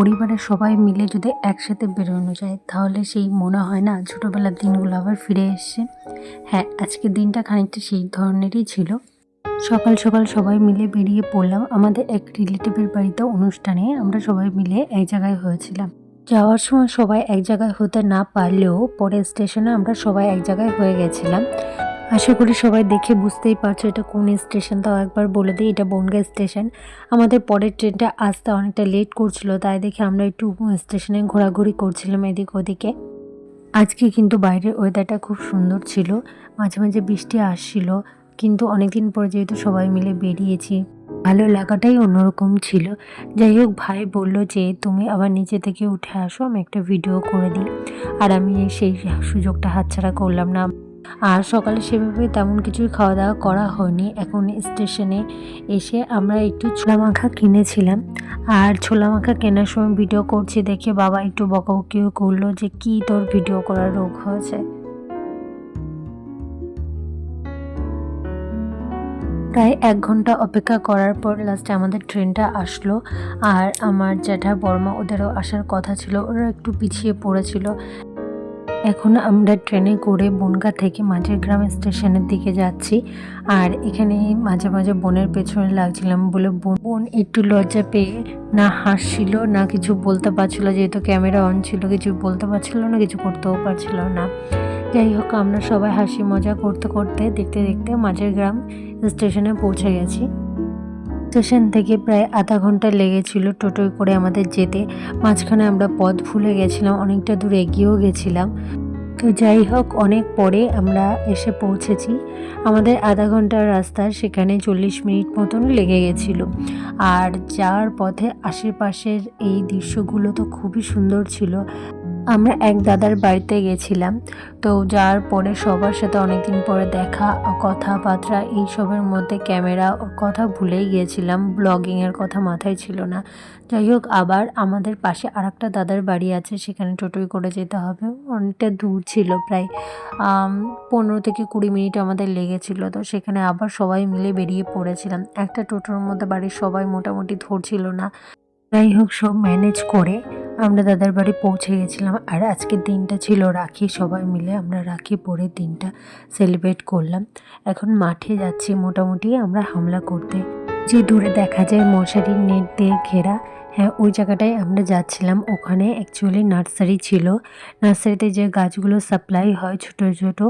পরিবারের সবাই মিলে যদি একসাথে বেরোনো যায়, তাহলে সেই মনে হয় না ছোটোবেলার দিনগুলো আবার ফিরে এসছে। হ্যাঁ আজকের দিনটা খানিকটা সেই ধরনেরই ছিল। সকাল সকাল সবাই মিলে বেরিয়ে পড়লাম আমাদের এক রিলেটিভের বাড়িতে অনুষ্ঠানে। আমরা সবাই মিলে এক জায়গায় হয়েছিলাম। যাওয়ার সময় সবাই এক জায়গায় হতে না পারলেও পরের স্টেশনে আমরা সবাই এক জায়গায় হয়ে গেছিলাম। আশা করি সবাই দেখে বুঝতেই পারছ এটা কোন স্টেশন। তাও একবার বলে দিই, এটা বনগা স্টেশন। আমাদের পরের ট্রেনটা আসতে অনেকটা লেট করছিল, তাই দেখে আমরা একটু স্টেশনে ঘোরাঘুরি করছিলাম এদিক ওদিকে। আজকে কিন্তু বাইরের ওয়েদারটা খুব সুন্দর ছিল, মাঝে মাঝে বৃষ্টি আসছিল, কিন্তু অনেকদিন পরে যেহেতু সবাই মিলে বেরিয়েছি, ভালো লাগাটাই অন্যরকম ছিল। যাই হোক, ভাই বলল যে, তুমি আবার নিচে থেকে উঠে আসো, আমি একটা ভিডিও করে দিই। আর আমি সেই সুযোগটা হাতছাড়া করলাম না। আর সকালে সেভাবে তেমন কিছুই খাওয়া দাওয়া করা হয়নি। এখন স্টেশনে এসে আমরা একটু ছোলা মাখা কিনেছিলাম। আর ছোলা মাখা কেনার সময় ভিডিও করছি দেখে বাবা একটু বকাবকিও করল যে কি তোর ভিডিও করার রোগ হয়েছে। প্রায় এক ঘণ্টা অপেক্ষা করার পর লাস্টে আমাদের ট্রেনটা আসলো। আর আমার জ্যাঠা বর্মা ওদেরও আসার কথা ছিল। ওরা একটু পিছিয়ে পড়েছিল। এখন আমরা ট্রেনে করে বনগা থেকে মাঝের গ্রাম স্টেশনের দিকে যাচ্ছি। আর এখানে মাঝে মাঝে বোনের পেছনে লাগছিলাম বলে বোন একটু লজ্জা পেয়ে না হাসছিল, না কিছু বলতে পারছিল, যেহেতু ক্যামেরা অন ছিল, কিছু বলতে পারছিল না, কিছু করতেও পারছিল না। যাই হোক, আমরা সবাই হাসি মজা করতে করতে, দেখতে দেখতে মাঝের গ্রাম স্টেশনে পৌঁছে গেছি। স্টেশন থেকে প্রায় আধা ঘণ্টা লেগেছিল টোটোয় করে আমাদের যেতে। মাঝখানে আমরা পথ ভুলে গেছিলাম, অনেকটা দূর এগিয়েও গেছিলাম। তো যাই হোক, অনেক পরে আমরা এসে পৌঁছেছি। আমাদের আধা ঘণ্টার রাস্তা সেখানে চল্লিশ মিনিট মতন লেগে গেছিল। আর যাওয়ার পথে আশেপাশের এই দৃশ্যগুলো তো খুবই সুন্দর ছিল। আমরা এক দাদার বাড়িতে গেছিলাম। তো যাওয়ার পরে সবার সাথে অনেকদিন পরে দেখা, কথাবার্তা এইসবের মধ্যে ক্যামেরা কথা ভুলেই গিয়েছিলাম। ব্লগিংয়ের কথা মাথায় ছিল না। যাই হোক, আবার আমাদের পাশে আর একটা দাদার বাড়ি আছে, সেখানে টোটোই করে যেতে হবে। অনেকটা দূর ছিল প্রায় পনেরো থেকে কুড়ি মিনিট আমাদের লেগেছিল। তো সেখানে আবার সবাই মিলে বেরিয়ে পড়েছিলাম। একটা টোটোর মধ্যে বাড়ির সবাই মোটামুটি ধরছিল না। যাই হোক, সব ম্যানেজ করে আমরা দাদার বাড়ি পৌঁছে গেছিলাম। আর আজকের দিনটা ছিল রাখি। সবাই মিলে আমরা রাখি পরে দিনটা সেলিব্রেট করলাম। এখন মাঠে যাচ্ছি মোটামুটি, আমরা হামলা করতে। যে দূরে দেখা যায় মশারির নেট দিয়ে ঘেরা হ্যাঁ ওই জায়গাটায় আমরা যাচ্ছিলাম। ওখানে অ্যাকচুয়ালি নার্সারি ছিল। নার্সারিতে যে গাছগুলো সাপ্লাই হয় ছোটো ছোটো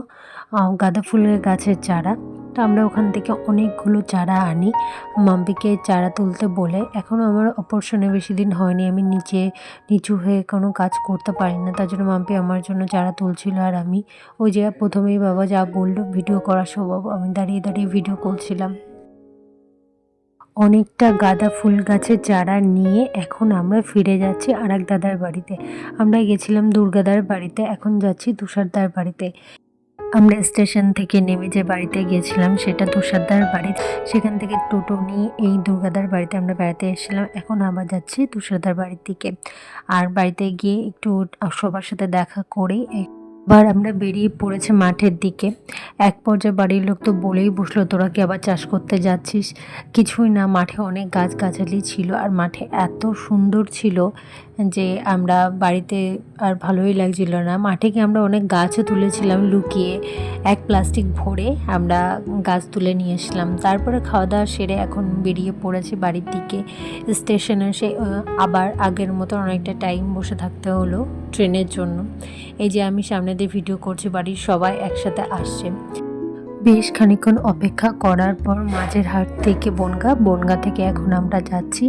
গাঁদা ফুলের গাছের চারা, তো আমরা ওখান থেকে অনেকগুলো চারা আনি। মাম্পিকে চারা তুলতে বলে এখনও আমার অপারেশনে বেশি দিন হয়নি, আমি নিচে নিচু হয়ে কোনো কাজ করতে পারি না। তার জন্য মাম্পি আমার জন্য চারা তুলছিল আর আমি ওই যে প্রথমেই বাবা যা বলল, ভিডিও করার স্বভাব আমি দাঁড়িয়ে দাঁড়িয়ে ভিডিও করছিলাম। অনেকটা গাঁদা ফুল গাছের চারা নিয়ে এখন আমরা ফিরে যাচ্ছি আর এক দাদার বাড়িতে। আমরা গেছিলাম দুর্গাদার বাড়িতে, এখন যাচ্ছি তুষারদার বাড়িতে। আমরা স্টেশন থেকে নেমে যে বাড়িতে গিয়েছিলাম সেটা তুষারদার বাড়ি। সেখান থেকে টোটো নিয়ে এই দুর্গাদার বাড়িতে আমরা বেড়াতে এসেছিলাম। এখন আবার যাচ্ছি তুষারদার বাড়ির দিকে। আর বাড়িতে গিয়ে একটু সবার সাথে দেখা করে এবার আমরা বেরিয়ে পড়েছে মাঠের দিকে। এক পর্যায়ে বাড়ির লোক তো বলেই বসল, তোরা কি আবার চাষ করতে যাচ্ছিস? কিছুই না, মাঠে অনেক গাছগাছালি ছিল আর মাঠে এত সুন্দর ছিল যে আমরা বাড়িতে আর ভালোই লাগছিল না। মাঠে গিয়ে আমরা অনেক গাছও তুলেছিলাম লুকিয়ে। এক প্লাস্টিক ভরে আমরা গাছ তুলে নিয়ে এসলাম তারপরে খাওয়া দাওয়া সেরে এখন বেরিয়ে পড়েছি বাড়ির দিকে। স্টেশনে সে আবার আগের মতো অনেকটা টাইম বসে থাকতে হলো ট্রেনের জন্য। এই যে আমি সামনে দিয়ে ভিডিও করছি, বাড়ির সবাই একসাথে আসছে। বেশ খানিক্ষণ অপেক্ষা করার পর মাঝের হাট থেকে বনগা বনগা থেকে এখন আমরা যাচ্ছি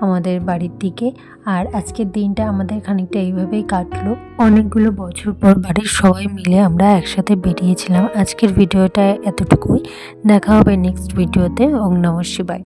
আমাদের বাড়ির দিকে। আর আজকের দিনটা আমাদের খানিকটা এইভাবেই কাটলো। অনেকগুলো বছর পর বাড়ির সবাই মিলে আমরা একসাথে বেরিয়েছিলাম। আজকের ভিডিওটা এতটুকুই। দেখা হবে নেক্সট ভিডিওতে ওং নমঃ শিবায়।